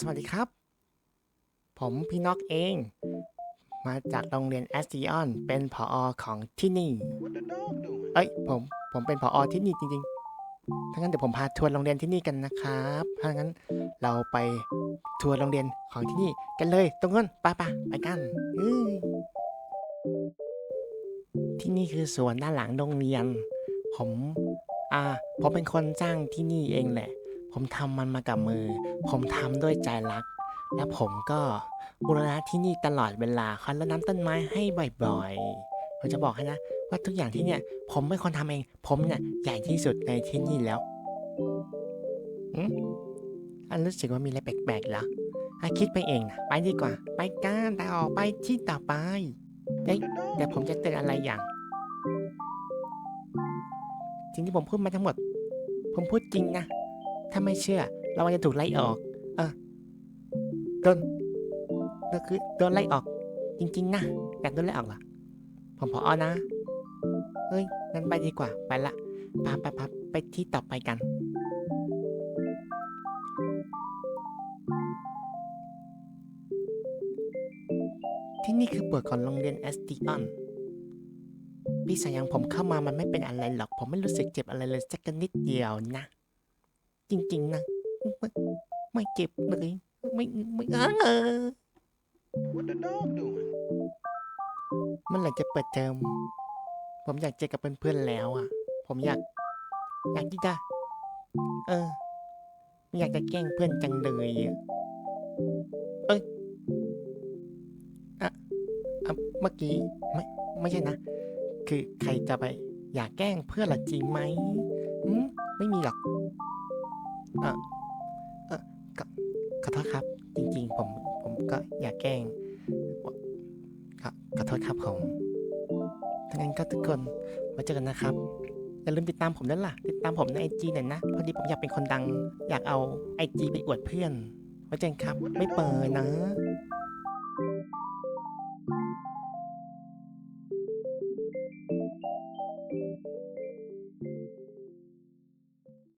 สวัสดีครับ ผมพี่น็อกเอง มาจากโรงเรียนแอสติออน เป็นผออของที่นี่ What the dog doing? เอ้ย ผม ผมเป็นผออที่นี่จริงๆ ถ้างั้นเดี๋ยวผมพาทัวร์โรงเรียนที่นี่กันนะครับ ถ้างั้นเราไปทัวร์โรงเรียนของที่นี่กันเลย ตรงนั้นไปไปไปกันอื้อที่นี่คือสวนด้านหลังโรงเรียน ผม อ่า ผมเป็นคนสร้างที่นี่เองแหละ ผมทำมันมากับมือ ผมทำด้วยใจรัก และผมก็บูรณะที่นี่ตลอดเวลาคอยรดน้ำต้นไม้ให้บ่อยๆผมจะบอกให้นะ ว่าทุกอย่างที่เนี่ย ผมเป็นคนทำเอง ผมเนี่ยใหญ่ที่สุดในที่นี่แล้วอืมอันรู้สึกว่ามีอะไรแปลกๆเหรออะคิดไปเองนะไปดีกว่า ไปกันแต่ออกไปที่ต่อไปเอ้ย What the dog เดี๋ยวผมจะเตือนอะไรอย่างสิ่งที่ผมพูดมาทั้งหมด ผมพูดจริงนะ ถ้าไม่เชื่อ เราจะถูกไล่ออก เออโดนก็คือโดนไล่ออก จริง ๆ นะอยากโดนไล่ออกเหรอ ผมพออนะ เฮ้ย งั้นไปดีกว่า ไปละปาไปไปไปที่ต่อไปกัน ที่นี่คือบทของโรงเรียนแอสติออนพี่สายยังผมเข้ามามันไม่เป็นอะไรหรอก ผมไม่รู้สึกเจ็บอะไรเลยสักนิดเดียวนะ จริงๆนะไม่ไม่เจ็บเลย ไม่ไม่เออ What the dog doing? เมื่อไหร่จะเปิดเทอมผมอยากเจอกับเพื่อนๆแล้วอะ ผมอยาก อยากที่จะเออไม่อยากจะแกล้งเพื่อนจังเลยอะเอ้ยอะอะเมื่อกี้ไม่ไม่ใช่นะ คือใครจะไป อยากแกล้งเพื่อนหรอจริงไหมอืมไม่มีหรอก เออเออขอขอโทษครับ จริง ๆ ผมผมก็อยากแกล้งขอขอโทษครับผมถ้างั้นก็ทุกคนไว้เจอกันนะครับอย่าลืมติดตามผมด้วยล่ะ ติดตามผมในไอจีหน่อยนะ พอดีผมอยากเป็นคนดัง อยากเอาไอจีไปอวดเพื่อน ไว้เจอกันครับ ไม่เปิดนะ